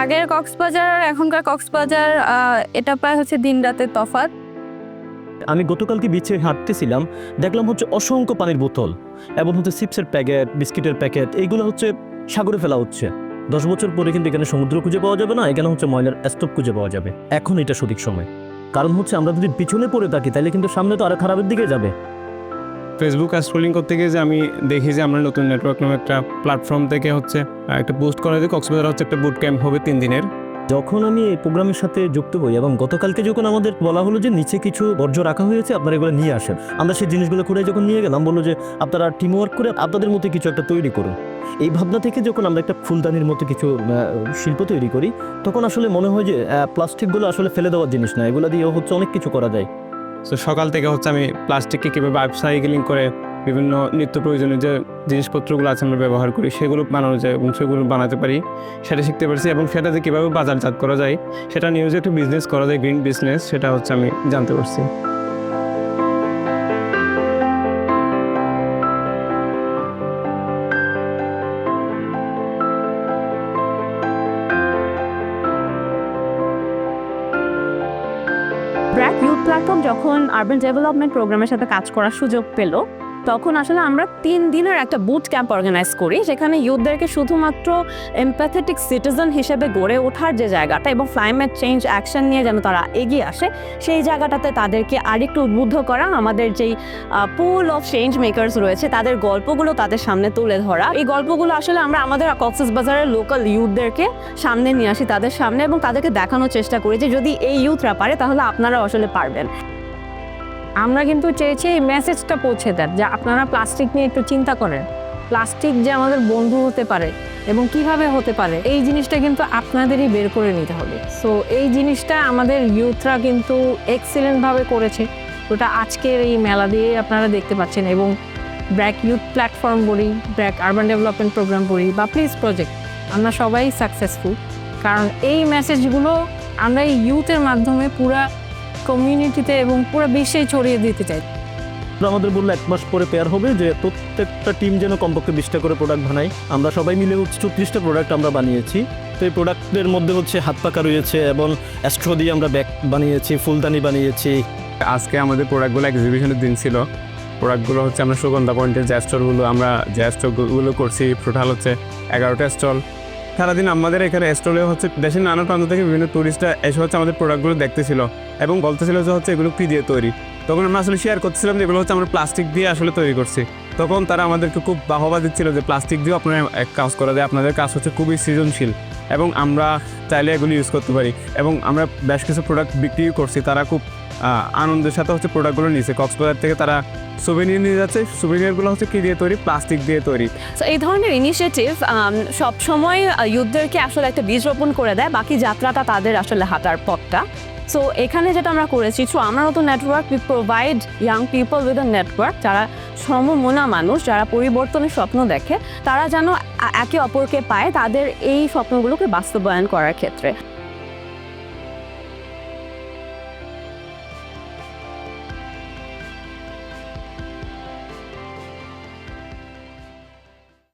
আগের কক্সবাজার আর এখনকার কক্সবাজার এটা প্রায় হচ্ছে দিন রাতের তফাৎ। আমি গতকালকে বিচে হাঁটতেছিলাম, দেখলাম হচ্ছে অসংখ্য পানির বোতল এবং হচ্ছে চিপসের প্যাকেট, বিস্কিটের প্যাকেট এইগুলো হচ্ছে সাগরে ফেলা হচ্ছে। দশ বছর পরে কিন্তু এখানে সমুদ্র খুঁজে পাওয়া যাবে না, এখানে হচ্ছে ময়লার স্তূপ খুঁজে পাওয়া যাবে। এখন এটা সঠিক সময়। কারণ হচ্ছে আমরা যদি পিছনে পড়ে থাকি, তাহলে কিন্তু সামনে তো আরও খারাপের দিকে যাবে। ফেসবুক আর স্ক্রোলিং করতে গিয়ে যে আমি দেখি যে আমরা নতুন নেটওয়ার্ক নামে একটা প্ল্যাটফর্ম থেকে হচ্ছে একটা পোস্ট করা যে কক্সবাজার হচ্ছে একটা বুট ক্যাম্প হবে তিন দিনের। যখন আমি এই প্রোগ্রামের সাথে যুক্ত হই এবং গতকালকে যখন আমাদের বলা হলো যে নিচে কিছু বর্জ্য রাখা হয়েছে, আপনারা এগুলো নিয়ে আসেন। আমরা সেই জিনিসগুলো করে যখন নিয়ে গেলাম, বলল যে আপনারা টিম ওয়ার্ক করে আপনাদের মধ্যে কিছু একটা তৈরি করুন। এই ভাবনা থেকে যখন আমরা একটা ফুলদানির মতো কিছু শিল্প তৈরি করি, তখন আসলে মনে হয় যে প্লাস্টিকগুলো আসলে ফেলে দেওয়ার জিনিস না। এগুলো দিয়ে হচ্ছে অনেক কিছু করা যায়। তো সকাল থেকে হচ্ছে আমি প্লাস্টিককে কীভাবে আপসাইকেলিং করে বিভিন্ন নিত্য প্রয়োজনীয় যে জিনিসপত্রগুলো আছে আমরা ব্যবহার করি, সেগুলো বানানো যায় এবং সেগুলো বানাতে পারি। সেটা শিখতে পারছি এবং সেটা যে কীভাবে বাজারজাত করা যায়, সেটা নিয়েও যে একটু বিজনেস করা যায় গ্রিন বিজনেস সেটা হচ্ছে আমি জানতে পারছি। ব্র্যাক ইউথ প্ল্যাটফর্ম যখন আরবান ডেভেলপমেন্ট প্রোগ্রামের সাথে কাজ করার সুযোগ পেল তখন আসলে আমরা তিন দিনের একটা বুট ক্যাম্প অর্গানাইজ করি, যেখানে ইউথদেরকে শুধুমাত্র এমপ্যাথেটিক সিটিজেন হিসেবে গড়ে ওঠার যে জায়গাটা এবং ক্লাইমেট চেঞ্জ অ্যাকশন নিয়ে যেন তারা এগিয়ে আসে, সেই জায়গাটাতে তাদেরকে আরেকটু উদ্বুদ্ধ করা, আমাদের যেই পুল অফ চেঞ্জ মেকার্স রয়েছে, তাদের গল্পগুলো তাদের সামনে তুলে ধরা। এই গল্পগুলো আসলে আমরা আমাদের কক্সেস বাজারের লোকাল ইউথদেরকে সামনে নিয়ে আসি তাদের সামনে এবং তাদেরকে দেখানোর চেষ্টা করি যে যদি এই ইউথরা পারে, তাহলে আপনারা আসলে পারবেন। আমরা কিন্তু চেয়েছি এই মেসেজটা পৌঁছে দেন, যে আপনারা প্লাস্টিক নিয়ে একটু চিন্তা করেন। প্লাস্টিক যে আমাদের বন্ধু হতে পারে এবং কীভাবে হতে পারে, এই জিনিসটা কিন্তু আপনাদেরই বের করে নিতে হবে। সো এই জিনিসটা আমাদের ইউথরা কিন্তু এক্সেলেন্টভাবে করেছে। ওটা আজকের এই মেলা দিয়ে আপনারা দেখতে পাচ্ছেন এবং ব্র্যাক ইউথ প্ল্যাটফর্ম বলি, ব্র্যাক আরবান ডেভেলপমেন্ট প্রোগ্রাম বলি, বা প্লিজ প্রজেক্ট আমরা সবাই সাকসেসফুল কারণ এই মেসেজগুলো আমরা এই ইউথের মাধ্যমে পুরা কমিউনিটিতে এবং পুরো বিশ্বে ছড়িয়ে দিতে চাই। আমাদের বলল এক মাস পরে পেয়ার হবে যে প্রত্যেকটা টিম যেন কমপক্ষে বিশটা করে প্রোডাক্ট বানাই আমরা সবাই মিলে হচ্ছে চৌত্রিশটা প্রোডাক্ট আমরা বানিয়েছি। তো এই প্রোডাক্টের মধ্যে হচ্ছে হাত পাকা রয়েছে এবং অ্যাস্ট্রো দিয়ে আমরা ব্যাগ বানিয়েছি ফুলদানি বানিয়েছি। আজকে আমাদের প্রোডাক্টগুলো এক্সিবিশনের দিন ছিল। প্রোডাক্টগুলো হচ্ছে আমরা সুগন্ধা পয়েন্টের যে স্টলগুলো আমরা যে স্টলগুলো করছি টোটাল হচ্ছে এগারোটা স্টল সারাদিন আমাদের এখানে স্টলে হচ্ছে দেশের নানা প্রান্ত থেকে বিভিন্ন টুরিস্টরা এসে হচ্ছে আমাদের প্রোডাক্টগুলো দেখতেছিল এবং বলতেছিল যে হচ্ছে এগুলো কী দিয়ে তৈরি। তখন আমরা আসলে শেয়ার করতেছিলাম যে এগুলো হচ্ছে আমরা প্লাস্টিক দিয়ে আসলে তৈরি করছি। তখন তারা আমাদেরকে খুব বাহবা দিচ্ছিল যে প্লাস্টিক দিয়েও আপনারা এক কাজ করা যায়, আপনাদের কাজ হচ্ছে খুবই সৃজনশীল এবং আমরা চাইলে এগুলো ইউজ করতে পারি। এবং আমরা বেশ কিছু প্রোডাক্ট বিক্রিও করছি, তারা খুব আনন্দের সাথে হচ্ছে প্রোডাক্টগুলো নিয়েছে কক্সবাজার থেকে তারা সুভেনিয়ার নিয়ে যাচ্ছে। সুভেনিয়ারগুলো হচ্ছে কী দিয়ে তৈরি? প্লাস্টিক দিয়ে তৈরি। সো এই ধরনের ইনিশিয়েটিভ সবসময় ইউথদেরকে আসলে একটা বীজ রোপণ করে দেয়। বাকি যাত্রাটা তাদের আসলে হাঁটার পথটা। সো এখানে যেটা আমরা করেছি থ্রু আমরা নতুন network we provide young people with a network যারা সমমনা মানুষ, যারা পরিবর্তনের স্বপ্ন দেখে, তারা যেন একে অপরকে পায় তাদের এই স্বপ্নগুলোকে বাস্তবায়ন করার ক্ষেত্রে।